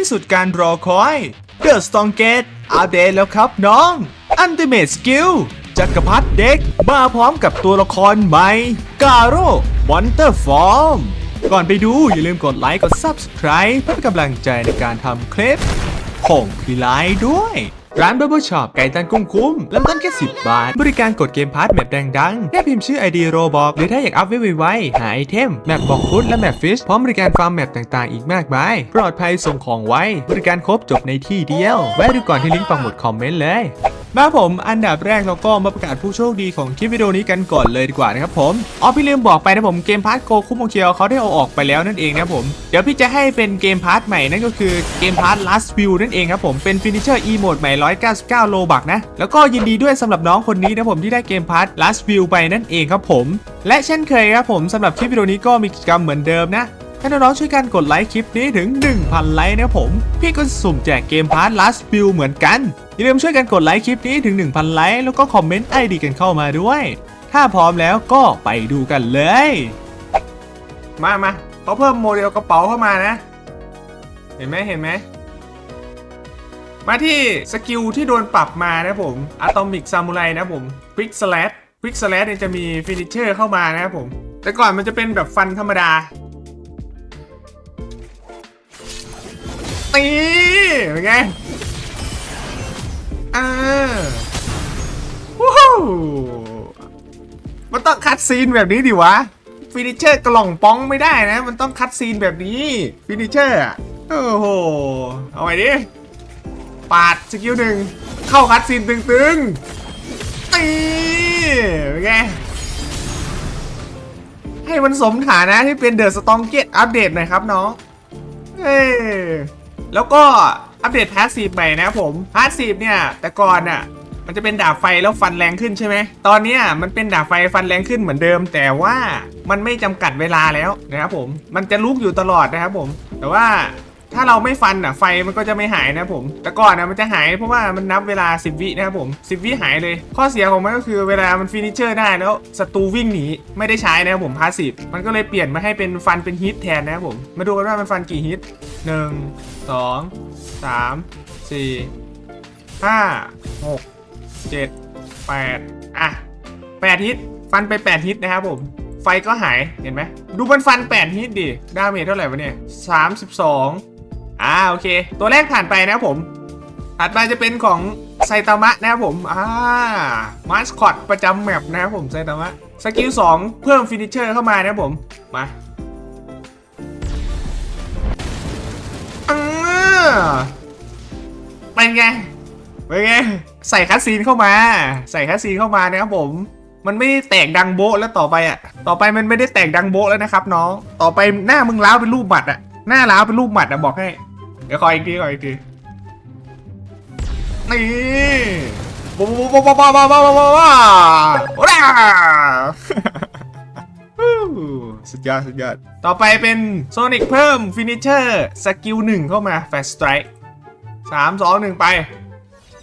สิ้นสุดการรอคอย The s t o n g a t e อัปเดตแล้วครับน้อง Ultimate Skill จักรพรรดิเด็กมาพร้อมกับตัวละครใหม่กาโร่มอนเตอร์ฟอร์มก่อนไปดูอย่าลืมกดไลค์กด Subscribe เพื่อเป็นกำลังใจในการทำคลิปของพี่ไลด้วย ร้าน Bubble Shop ไก่ตันกุ้งคุ้มเริ่มต้นแค่ 10 บาท บริการกดเกมพาร์ทแมปดังๆแค่พิมพ์ชื่อ ID โรบอกหรือถ้าอยากอัพไวๆหาไอเทม แมปบอกฟุตและแมปฟิชพร้อมบริการฟาร์มแมปต่างๆ อีกมากมาย ปลอดภัยส่งของไว้ บริการครบจบในที่เดียว แวะดูก่อนที่ลิงก์ปังหมุดคอมเมนต์เลย มาผมอันดับแรกเราก็มาประกาศผู้โชคดีของคลิปวิดีโอนี้กันก่อนเลยดีกว่านะครับผมอ๋อพี่ลืมบอกไปนะผมเกมพาร์ทโกคุโมเคียวเขาได้เอาออกไปแล้วนั่นเองนะผมเดี๋ยวพี่จะให้เป็นเกมพาร์ทใหม่นั่นก็คือเกมพาร์ท last view นั่นเองครับผมเป็นฟินิเชอร์อีโมดใหม่ 199 โลบักนะแล้วก็ยินดีด้วยสำหรับน้องคนนี้นะผมที่ได้เกมพาร์ท last view ไปนั่นเองครับผม และเช่นเคยครับผมสำหรับคลิปวิดีโอนี้ก็มีกิจกรรมเหมือนเดิมนะ ให้น้องๆช่วยกันกดไลค์คลิปนี้ถึง 1,000 ไลค์นะผม พี่ก็สุ่มแจกเกมพาร์ท last view เหมือนกัน อย่าลืมช่วยกันกดไลค์คลิปนี้ถึง 1,000 ไลค์แล้วก็คอมเมนต์ไอดีกันเข้ามาด้วย ถ้าพร้อมแล้วก็ไปดูกันเลย มามาเขาเพิ่มโมเดลกระเป๋าเข้ามานะ เห็นไหมเห็นไหมมาที่สกิลที่โดนปรับมานะผมอะตอมิกซามูไรนะผม Quick Slash Quick Slash เนี่ยจะมีฟินิเชอร์เข้ามานะครับผม แต่ก่อนมันจะเป็นแบบฟันธรรมดา ตีเป็นไงอ่าวู้ฮู้มันต้องคัดซีนแบบนี้ดิวะฟินิเชอร์กล่องป้องไม่ได้นะ มันต้องคัดซีนแบบนี้ฟินิเชอร์โอ้โห เอาไว้ดิ ปาดสกิลหนึ่ง เข้าคัดซีนตึงๆ ตีเป็นไง ให้มันสมฐานะที่เป็นเดอะสตองเกตอัปเดตหน่อยครับน้อง เอ้ แล้วก็อัปเดตพาสซีฟใหม่นะครับผมพาสซีฟเนี่ย แต่ก่อนอะมันจะเป็นดาบไฟแล้วฟันแรงขึ้นใช่ไหม ตอนนี้มันเป็นดาบไฟฟันแรงขึ้นเหมือนเดิม แต่ว่ามันไม่จำกัดเวลาแล้วนะครับผม มันจะลุกอยู่ตลอดนะครับผม แต่ว่า ถ้าเราไม่ฟันอะไฟมันก็จะไม่หายนะผม แต่ก่อนนะมันจะหายเพราะว่ามันนับเวลา 10 วินะครับผม 10 วิหายเลย ข้อเสียของมันก็คือเวลามันฟินิเชอร์ได้แล้วศัตรูวิ่งหนีไม่ได้ใช้นะครับผมพาสซีฟมันก็เลยเปลี่ยนมาให้เป็นฟันเป็นฮิตแทนนะครับผม มาดูกันว่ามันฟันกี่ฮิตหนึ่งสองสามสี่ห้าหกเจ็ดแปดอะแปดฮิตฟันไปแปดฮิตนะครับผมไฟก็หายเห็นไหมดูมันฟันแปดฮิตดิดาเมจเท่าไหร่วะเนี่ยสามสิบส อ่าโอเค ตัวแรกผ่านไปนะครับผมถัดไปจะเป็นของไซตามะนะครับผมอ่ามาสคอตประจำแมปนะครับผมไซตามะสกิล2เพิ่มฟินิชเชอร์เข้ามานะครับผมมาอาเป็นไงเป็นไงใส่คัสซีนเข้ามา ใส่คัสซีนเข้ามานะครับผม มันไม่ได้แตกดังโบแล้วต่อไปอะ ต่อไปมันไม่ได้แตกดังโบแล้วนะครับน้อง ต่อไปหน้ามึงล้าวเป็นรูปหมัดอะ หน้าล้าวเป็นรูปหมัดอะบอกให้ ดี๋ยวคอยอีกทีคอยอีกทีนี่บ๊บ๊บ๊บ๊บ๊บ๊บ๊บ๊บ๊บ๊บ๊โอ้ล่ะฮู้สุดยอดสุดยอด ต่อไปเป็นโซนิกเพิ่มฟินิชเชอร์สกิลหนึ่งเข้ามาแฟสไตร์สามสองหนึ่งไป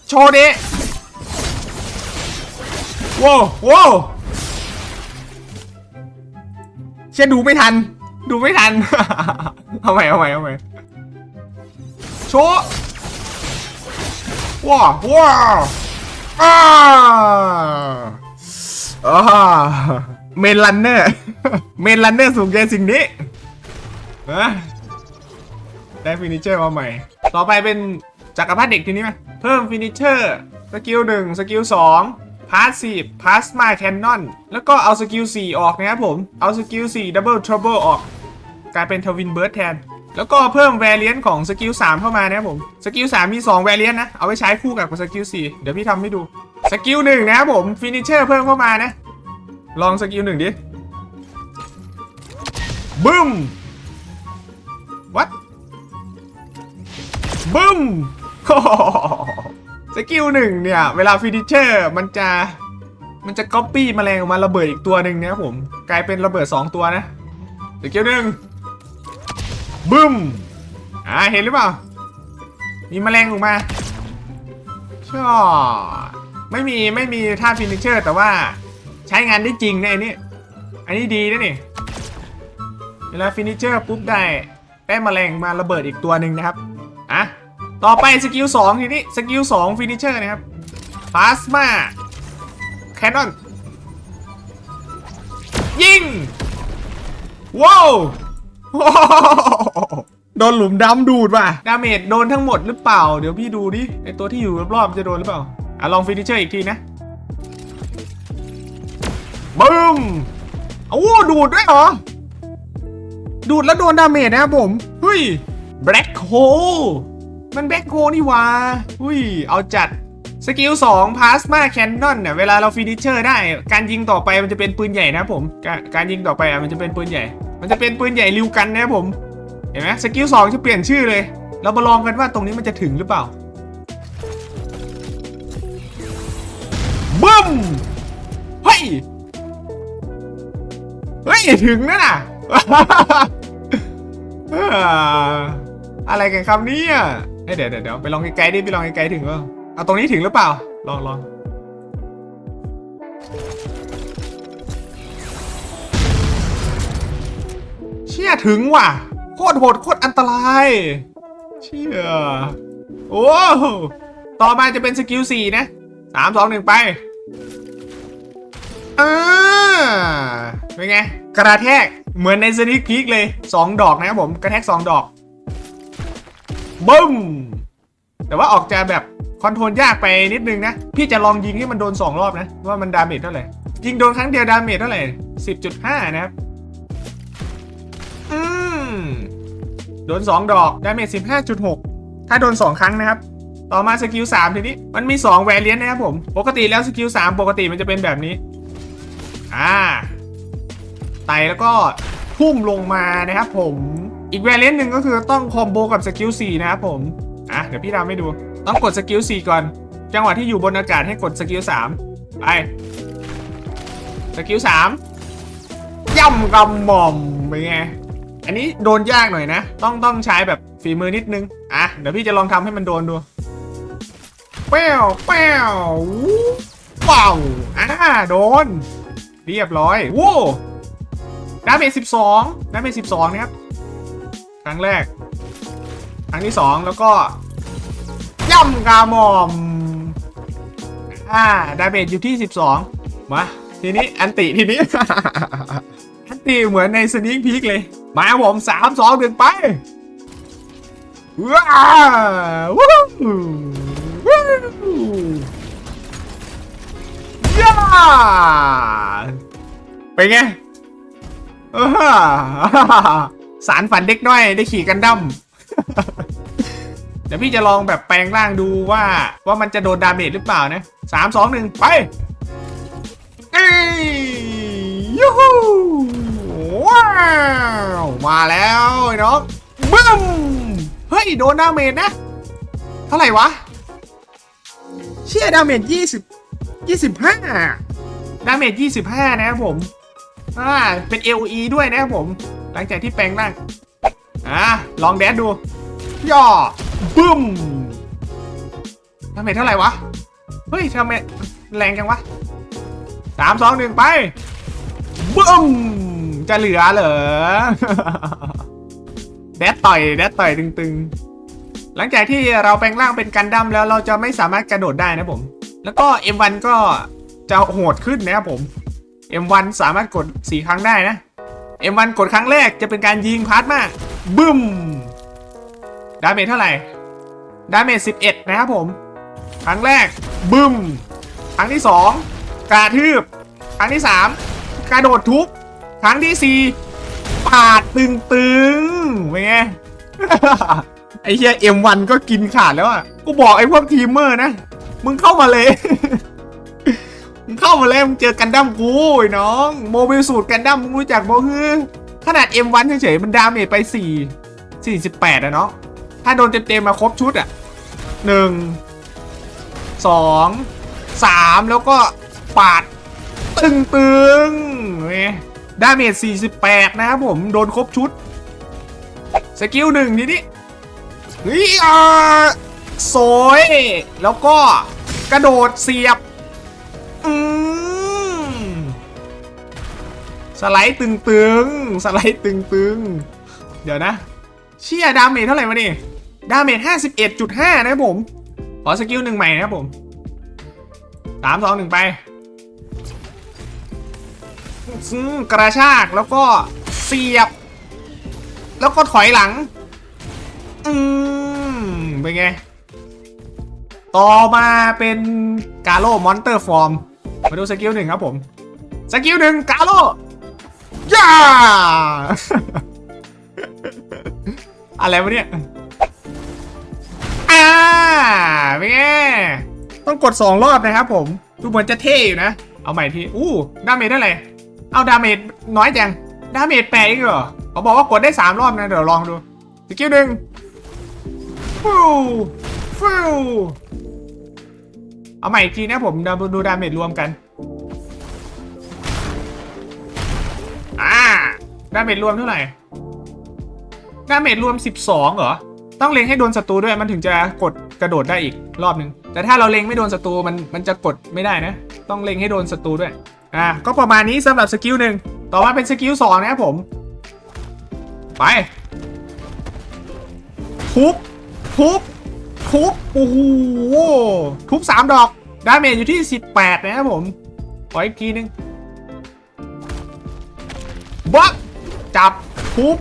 โชว์ดิว้าวว้าวเชื่อดูไม่ทัน ดูไม่ทัน เอาใหม่เอาใหม่เอาใหม่ โชว์ว้าว้าอ้าอ่าเมนลันเนอร์เมนลันเนอร์สูงใจสิ่งนี้เอ้ยได้ฟินิเชอร์มาใหม่ ต่อไปเป็นจักรพรรดิเด็กทีนี้ไหมเพิ่มฟินิเชอร์สกิลหนึ่งสกิลสองพาสซีฟพาสมาแคนนอนแล้วก็เอาสกิล4ออกนะครับผม เอาสกิล4ดับเบิลทรัเบิลออก กลายเป็นทวินเบิร์ดแทน แล้วก็เพิ่มแวร i เ n นของสกิล3เข้ามานะครับผม สกิล3มี2แวร i เ n นนะ เอาไว้ใช้คู่กับสกิล4เดี๋ยวพี่ทำให้ดู สกิล1นะครับผมฟินิชเชอร์เพิ่มเข้ามานะ ลองสกิล1ดิบึ้ม what บึ้มสกิลหนึ่งเนี่ย เวลาฟินิชเชอร์มันจะมันจะก๊อปปี้แมลงออกมาระเบิดอีกตัวหนึ่งนะครับผม กลายเป็นระเบิด 2 ตัวนะสกิลหนึ่ง บึ้มอ่าเห็นหรือเปล่า มีแมลงออกมาชอไม่มีไม่มีท่าฟินิเชอร์ แต่ว่าใช้งานได้จริงนะไอ้นี่อันนี้ดีนะนี่เวลาฟินิเชอร์ปุ๊บได้แป้แมลงมาระเบิดอีกตัวหนึ่งนะครับอะต่อไปสกิลสองทีนี้สกิลสองฟินิเชอร์นะครับพลาสมาแคนนอนยิงว้าว โดนหลุมดำดูดว่ะ ดาเมจโดนทั้งหมดหรือเปล่า เดี๋ยวพี่ดูดิ ไอตัวที่อยู่รอบๆจะโดนหรือเปล่า อะลองฟินิชเชอร์อีกทีนะบึ้มโอ้ดูดด้วยเหรอ ดูดแล้วโดนดาเมจนะครับผม เฮ้ยแบล็คโฮมันแบล็คโฮนี่หว่าอุ้ย เอาจัดสกิล2 Plasma Cannon เนี่ยเวลาเราฟินิชเชอร์ได้ การยิงต่อไปมันจะเป็นปืนใหญ่นะครับผมการการยิงต่อไปอะมันจะเป็นปืนใหญ่ มันจะเป็นปืนใหญ่ริวกันนะครับผม เห็นไหมสกิล2จะเปลี่ยนชื่อเลย เรามาลองกันว่าตรงนี้มันจะถึงหรือเปล่าบึ้มเฮ้ย เฮ้ยถึงนะน่ะ อะไรกันครับเนี่ยเอ้ยเดี๋ยวเดี๋ยวเดี๋ยวไปลองไกลๆดิไปลองไกลๆถึงว่าเอาตรงนี้ถึงหรือเปล่า ลองลอง ชี่ยถึงว่ะ โคตรโหดโคตรอันตราย เชี่ย โอ้ ต่อมาจะเป็นสกิลสี่นะสามสองหนึ่งไปอ่าเป็นไง กระแทกเหมือนในสนิคพีกเลยสองดอกนะครับผม กระแทกสองดอกบึ้ม แต่ว่าออกจะแบบคอนโทรลยากไปนิดนึงนะ พี่จะลองยิงให้มันโดน 2 รอบนะ ว่ามันดาเมจเท่าไหร่ ยิงโดนครั้งเดียวดาเมจเท่าไหร่ 10.5 นะครับ โดน 2 ดอกดาเมจ15.6 ถ้าโดน 2 ครั้งนะครับ ต่อมาสกิล3ทีนี้ มันมี 2 แวรเลียนนะครับผม ปกติแล้วสกิล3ปกติมันจะเป็นแบบนี้ อ่า ไต่แล้วก็พุ่มลงมานะครับผม อีกแวรเลียนหนึ่งก็คือต้องคอมโบกับสกิล4นะครับผม อะเดี๋ยวพี่ทำให้ดู ต้องกดสกิล4ก่อน จังหวะที่อยู่บนอากาศให้กดสกิล3ไปสกิล3ย่ำกำหม่อมเป็นไง อันนี้โดนยากหน่อยนะ ต้องต้องใช้แบบฝีมือนิดนึง อะ เดี๋ยวพี่จะลองทำให้มันโดนดูแป้วแป้วว้าวอ่าโดน เรียบร้อยวู้ดาเมจ12ดาเมจ12นะครับ ครั้งแรก ครั้งที่สองแล้วก็ ย่ำกามอม อ่า ดาเมจอยู่ที่12มา ทีนี้ อันติทีนี้ ติเหมือนในสนิงพีกเลย มาผมสามสองหนึ่งไปว้าววู้วู้ย่าเป็นไงสารฝันเด็กน้อยได้ขี่กันดั้มเดี๋ยวพี่จะลองแบบแปลงร่างดูว่าว่ามันจะโดนดาเมจหรือเปล่านะสามสองหนึ่งไปเอ้ แล้วไอ้น้องบึ้มเฮ้ยโดนดาเมจนะ เท่าไหร่วะ เชี่ยดาเมจยี่สิบยี่สิบห้าดาเมจยี่สิบห้านะครับผมอ่าเป็น LE ด้วยนะครับผม หลังจากที่แปลงร่างอ่าลองแดดดู ย่อบึ้มทำไมจเท่าไหร่วะ เฮ้ยทำไมแรงจังวะสามสองหนึ่งไปบึ้ม จะเหลือเหรอ แดดต่อยแดดต่อยตึงๆ หลังจากที่เราแปลงร่างเป็นกันดั้มแล้วเราจะไม่สามารถกระโดดได้นะผม แล้วก็ M1 ก็จะโหดขึ้นนะครับผม M1 สามารถกด 4 ครั้งได้นะ M1 กดครั้งแรกจะเป็นการยิงพาร์ทมากบึ้ม ดาเมจเท่าไหร่ ดาเมจ11 นะครับผม ครั้งแรก บึ้ม ครั้งที่ 2 กระทืบ ครั้งที่ 3 กระโดดทุบ รั้งที่4ปาดตึงตึงๆเป็นไง ไอ้เหี้ย M1 ก็กินขาดแล้วอะ กูบอกไอ้พวกทีมเมอร์นะ มึงเข้ามาเลย มึงเข้ามาเลยมึงเจอกันดั้มกูไอ้น้อง โมบิลสูตรกันดั้มมึงรู้จักบ่ฮือขนาด M1 เฉยๆ มันดาเมจไป 4 48อะเนาะ ถ้าโดนเต็มๆ มาครบชุดอะหนึ่งสองสามแล้วก็ปาด ตึงตึงๆนี่ ดาเมจ 48 นะครับผม โดนครบชุด สกิลหนึ่งทีนี้เฮ้ยอ่าโซยแล้วก็กระโดดเสียบ อืมสไลด์ตึงๆ สไลด์ตึงๆ เดี๋ยวนะ เชี่ยดาเมจเท่าไหร่วะนี่ ดาเมจ 51.5 นะครับผม ขอสกิลหนึ่งใหม่นะครับผมสามสองหนึ่งไป กระชากแล้วก็เสียบ แล้วก็ถอยหลัง อืมเป็นไง ต่อมาเป็นกาโลมอนเตอร์ฟอร์ม มาดูสกิลหนึ่งครับผม สกิลหนึ่งกาโลย่าอะไรวะเนี่ย อ่าเป็นไง ต้องกด 2 รอบนะครับผม ดูเหมือนจะเท่อยู่นะ เอาใหม่ทีอู้ดาเมจเท่าไหร่ เอาดาเมจน้อยจัง ดาเมจแปลกอีกเหรอเขาบอกว่ากดได้3รอบนะเดี๋ยวลองดูสกิลหนึ่งฟูฟูเอาใหม่อีกทีนะผมดูดาเมจรวมกันอ่าดาเมจรวมเท่าไหร่ดาเมจรวม 12 เหรอ ต้องเล็งให้โดนศัตรูด้วยมันถึงจะกดกระโดดได้อีกรอบหนึ่งแต่ถ้าเราเล็งไม่โดนศัตรูมันมันจะกดไม่ได้นะ ต้องเล็งให้โดนศัตรูด้วย อ่าก็ประมาณนี้สำหรับสกิลหนึ่งต่อมาเป็นสกิลสองนะครับผม ไปทุบทุบทุบโอ้โหทุบสามดอกดาเมจอยู่ที่ 18 นะครับผม ขออีกทีหนึงบักจับทุบ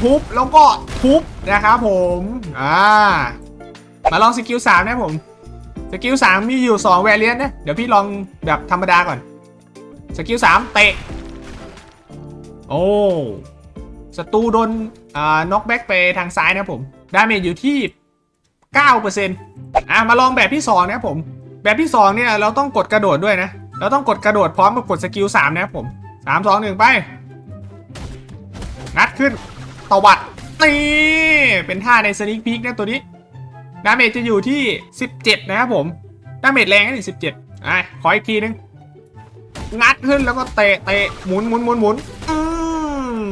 ทุบแล้วก็ทุบนะครับผม อ่า มาลองสกิล3นะครับผม สกิล3มีอยู่2แวรเลียนนะ เดี๋ยวพี่ลองแบบธรรมดาก่อน สกิล3เตะ โอ้ศัตรูโดนอ่าน็อกแบ็กไปทางซ้ายนะผม ดาเมจอยู่ที่ 9%อะมาลองแบบที่ 2 นะครับผม แบบที่ 2 เนี่ย เราต้องกดกระโดดด้วยนะ เราต้องกดกระโดดพร้อมกับกดสกิล3นะครับผม 3 2 1 ไป งัดขึ้นตวัด นี่ เป็นท่าในสนิ k พิกนะตัวนี้ ดาเมจจะอยู่ที่ 17 นะครับผม ดาเมจแรงนะนี่17อะขออีกทีนึง งัดขึ้นแล้วก็เตะเตะหมุนหมุนหมุนหมุนอื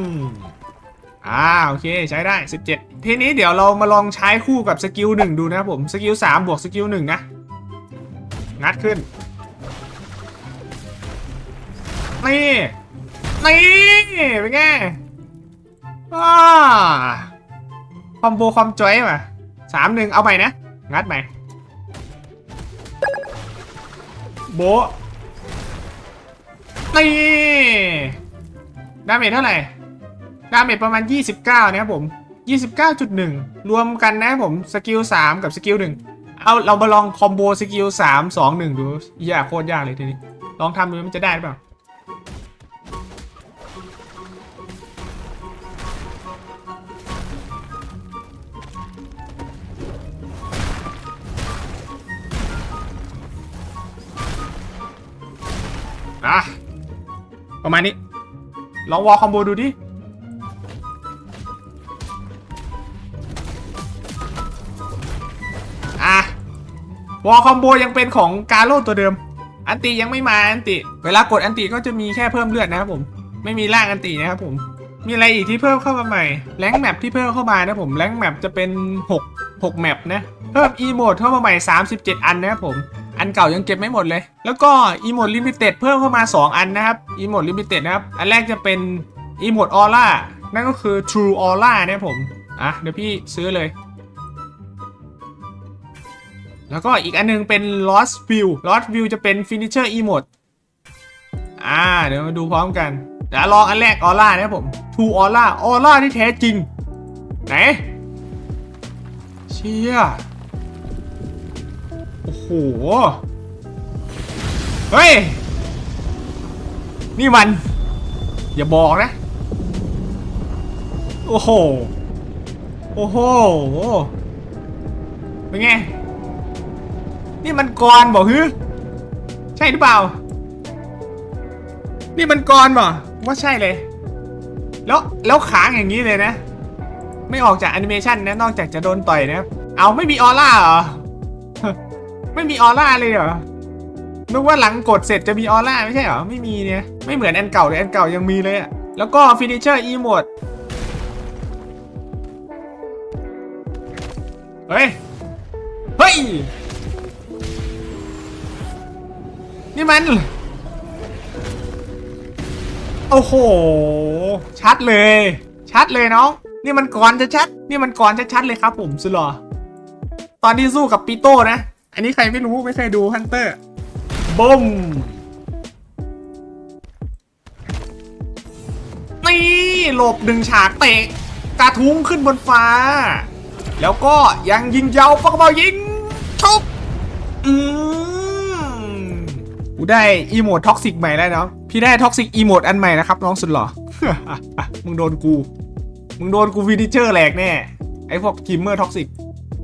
มอ่าโอเคใช้ได้ 17 ทีนี้เดี๋ยวเรามาลองใช้คู่กับสกิล1ดูนะครับผมสกิล3บวกสกิล1นะ งัดขึ้นนี่นี่เป็นไงอ่าคอมโบคอมจอยมาสามหนึ่งเอาใหม่นะ งัดใหม่โบ ตีดาเมจเท่าไหร่ ดาเมจประมาณ 29 นะครับผม 29.1 รวมกันนะครับผม สกิล 3 กับสกิล 1 เอาเรามาลองคอมโบสกิล 3 2 1 ดูยากโคตรยากเลยทีนี้ ลองทำดูมันจะได้หรือเปล่า ประมาณนี้ ลองวอลคอมโบดูดิ อะ วอลคอมโบยังเป็นของกาโร่ตัวเดิม อันติยังไม่มาอันติ เวลากดอันติก็จะมีแค่เพิ่มเลือดนะครับผม ไม่มีร่างอันตินะครับผม มีอะไรอีกที่เพิ่มเข้ามาใหม่ แรงแมปที่เพิ่มเข้ามานะผม แรงแมปจะเป็น 6 6แมปนะ เพิ่มอีโมดเข้ามาใหม่ 37 อันนะครับผม อันเก่ายังเก็บไม่หมดเลย แล้วก็อีโมดลิมิเต็ดเพิ่มเข้ามา 2 อันนะครับอีโมดลิมิเต็ดนะครับ อันแรกจะเป็นอีโมดออร่านั่นก็คือ True Aura นะผม อะ เดี๋ยวพี่ซื้อเลย แล้วก็อีกอันหนึงเป็น Lost View Lost View จะเป็น Finisher Emote อ่า เดี๋ยวมาดูพร้อมกันเดี๋ยวลองอันแรกออร่านะผม True Aura ออร่าที่แท้จริง ไหน เชี่ย โอ้โห เฮ้ย นี่มัน อย่าบอกนะ โอ้โห โอ้โห เป็นไง นี่มันกรบอกฮึใช่หรือเปล่า นี่มันกรบ่ว่าใช่เลย แล้วแล้วค้างอย่างนี้เลยนะ ไม่ออกจากแอนิเมชันนะ นอกจากจะโดนต่อยนะ เอาไม่มีออร่าเหรอ ไม่มีออร่าเลยเหรอ นึกว่าหลังกดเสร็จจะมีออร่าไม่ใช่เหรอ ไม่มีเนี่ย ไม่เหมือนอันเก่าเลยอันเก่ายังมีเลยอะแล้วก็ฟินิเชอร์อีโมดเฮ้ย เฮ้ย นี่มัน โอ้โห ชัดเลย ชัดเลยน้อง นี่มันก่อนจะชัด นี่มันก่อนจะชัดเลยครับผมสุดหรอ ตอนที่สู้กับปีโต้นะ อันนี้ใครไม่รู้ไม่เคยดูฮันเตอร์บุ้มนี่หลบดึงฉากเตะกระทุ้งขึ้นบนฟ้า แล้วก็ยังยิงยาวปากกระเป๋ายิงทุกอืมกูได้อีโมดท็อกซิกใหม่แล้วเนาะพี่ได้ท็อกซิกอีโมดอันใหม่นะครับน้องสุดหล่อมึงโดนกู มึงโดนกูวินิเจอร์แหลกแน่ไอพวกกิมเมอร์ท็อกซิก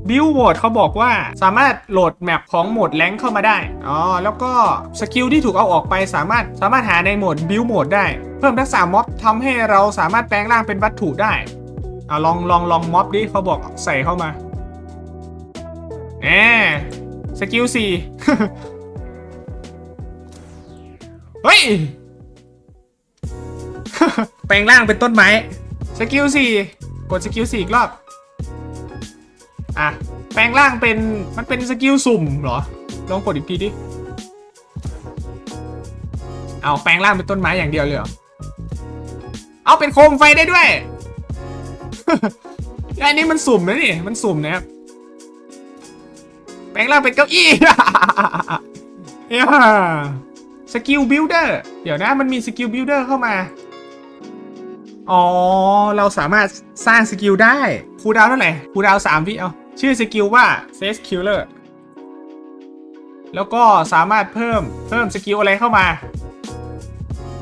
บิลโหมดเขาบอกว่าสามารถโหลดแมปของโหมดแรงเข้ามาได้ อ๋อ แล้วก็สกิลที่ถูกเอาออกไปสามารถสามารถหาในโหมดบิลโหมดได้ เพิ่มทักษะม็อบทำให้เราสามารถแปลงร่างเป็นวัตถุได้อะลองลองลองม็อบดิเขาบอกใส่เข้ามาแหมสกิลสี่เฮ้ย แปลงร่างเป็นต้นไม้ สกิลสี่กดสกิลสี่อีกรอบ อะ แปลงร่างเป็นมันเป็นสกิลสุ่มเหรอ ลองกดอีกทีดิ เอาแปลงร่างเป็นต้นไม้อย่างเดียวเลยเหรอ เอาเป็นโคมไฟได้ด้วย อันนี้มันสุ่มนะนี่ มันสุ่มนะครับ แปลงร่างเป็นเก้าอี้เนี่ยสกิลบิลเดอร์ เดี๋ยวนะมันมีสกิลบิลเดอร์เข้ามา อ๋อ เราสามารถสร้างสกิลได้ คูดาวน์เท่าไหร่คูดาวสามวิเอา ชื่อสกิลว่า Face Killer แล้วก็สามารถเพิ่มเพิ่มสกิลอะไรเข้ามา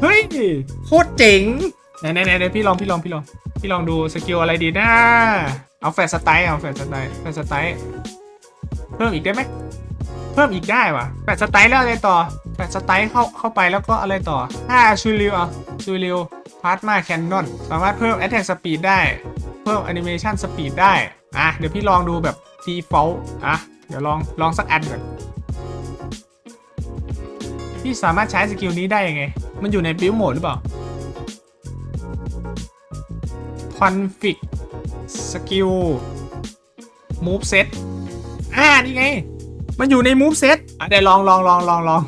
เฮ้ย โคตรเจ๋งไหนไหนไหนไหนพี่ลองพี่ลองพี่ลองพี่ลองดูสกิลอะไรดีนะ เอาแฟร์สไตล์เอาแฟร์สไตล์แฟร์สไตล์เพิ่มอีกได้ไหมเพิ่มอีกได้วะแฟร์สไตล์แล้วอะไรต่อแฟร์สไตล์เข้าเข้าไปแล้วก็อะไรต่อถ้าชูริวอะชูริวพาร์ตมาแคนนอนสามารถเพิ่ม Attack Speed ได้ เพิ่ม Animation Speed ได้ อะเดี๋ยวพี่ลองดูแบบ Default อะเดี๋ยวลองลองสักอันก่อนพี่สามารถใช้สกิลนี้ได้ยังไง มันอยู่ใน Build Mode หรือเปล่า Config Skill Move Set อ่านี่ไง มันอยู่ใน Move Set อะเดี๋ยวลองลองลองลองลอง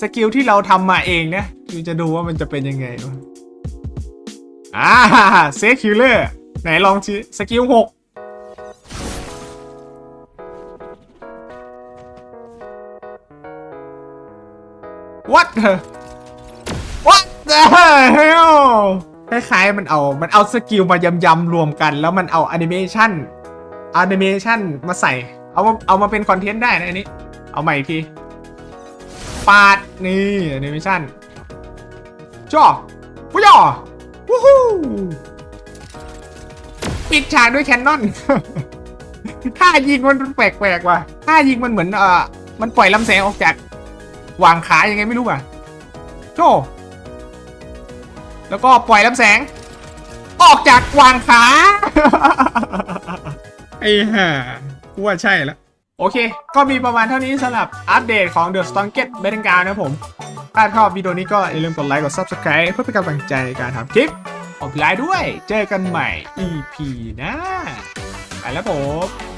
สกิลที่เราทำมาเองเนี่ยคือจะดูว่ามันจะเป็นยังไงอ่าเซคิลเลอร์ ไหนลองชิสกิลหก What the What the hell คล้ายๆมันเอา มันเอาสกิลมายำๆรวมกัน แล้วมันเอาแอนิเมชันแอนิเมชันมาใส่ เอามาเอามาเป็นคอนเทนต์ได้นะอันนี้ เอาใหม่อีกที ปาด นี่แอนิเมชันจ่อวุ้ยอวู้ฮู้ ปิดฉากด้วยแคนนอนท่ายิงมันแปลกๆว่ะท่ายิงมันเหมือนเอ่อมันปล่อยลำแสงออกจากวางขายังไงไม่รู้ว่ะโจแล้วก็ปล่อยลำแสง ออกจากวางขา ไอ้ห่ากูว่าใช่แล้ว โอเค ก็มีประมาณเท่านี้สำหรับอัปเดตของ The Strongest b a t t l e g r o u n d นะครับผม ถ้าชอบวิดีโอนี้ก็อย่าลืมกดไลค์ กด Subscribe เพื่อเป็นกำลังใจในการทำคลิป ออกไลน์ด้วย เจอกันใหม่ EP หน้าไปแล้วผม